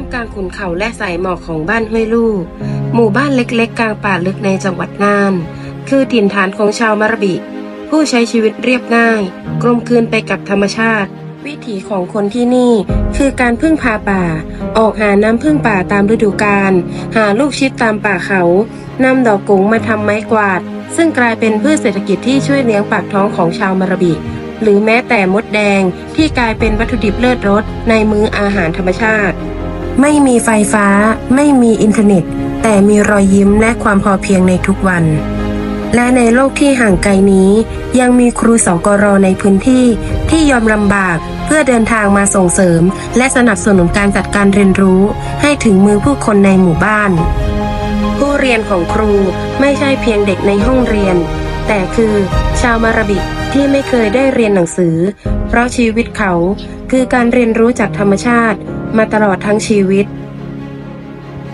ามกลางขุนเขาและสายหมอกของบ้านห้วยลูกหมู่บ้านเล็กๆ กลางป่าลึกในจังหวัดน่าน คือถิ่นฐานของชาวมารบิ ผู้ใช้ชีวิตเรียบง่าย กลมกลืนไปกับธรรมชาติ วิถีของคนที่นี่คือการพึ่งพาป่า ออกหาน้ำพึ่งป่าตามฤดูกาลหาลูกชิดตามป่าเขานำดอกกุงมาทำไม้กวาด ซึ่งกลายเป็นพืชเศรษฐกิจที่ช่วยเลี้ยงปากท้องของชาวมารบิหรือแม้แต่มดแดงที่กลายเป็นวัตถุดิบเลิศรสในมื้ออาหารธรรมชาติ ไม่มีไฟฟ้า ไม่มีอินเทอร์เน็ต แต่มีรอยยิ้มและความพอเพียงในทุกวัน และในโลกที่ห่างไกลนี้ ยังมีครูสกรในพื้นที่ที่ยอมลำบากเพื่อเดินทางมาส่งเสริม และสนับสนุนการจัดการเรียนรู้ ให้ถึงมือผู้คนในหมู่บ้าน ผู้เรียนของครูไม่ใช่เพียงเด็กในห้องเรียน แต่คือชาวมาราบิที่ไม่เคยได้เรียนหนังสือ เพราะชีวิตเขาคือการเรียนรู้จากธรรมชาติ มาตลอดทั้งชีวิต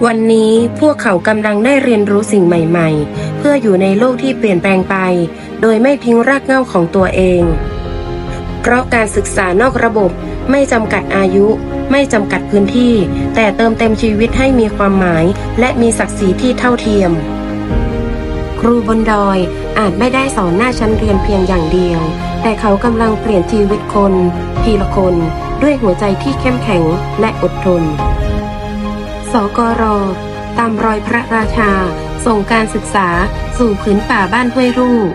วันนี้พวกเขากำลังได้เรียนรู้สิ่งใหม่ๆ เพื่ออยู่ในโลกที่เปลี่ยนแปลงไป โดยไม่ทิ้งรากเหง้าของตัวเอง เพราะการศึกษานอกระบบไม่จำกัดอายุ ไม่จำกัดพื้นที่ แต่เติมเต็มชีวิตให้มีความหมาย และมีศักดิ์ศรีที่เท่าเทียม ครูบนดอยอาจไม่ได้สอนหน้าชั้นเรียนเพียงอย่างเดียว แต่เขากำลังเปลี่ยนชีวิตคน ทีละคน ด้วยหัวใจที่เข้มแข็งและอดทน สกร ตามรอยพระราชา ส่งการศึกษาสู่พื้นป่าบ้านห้วยรูป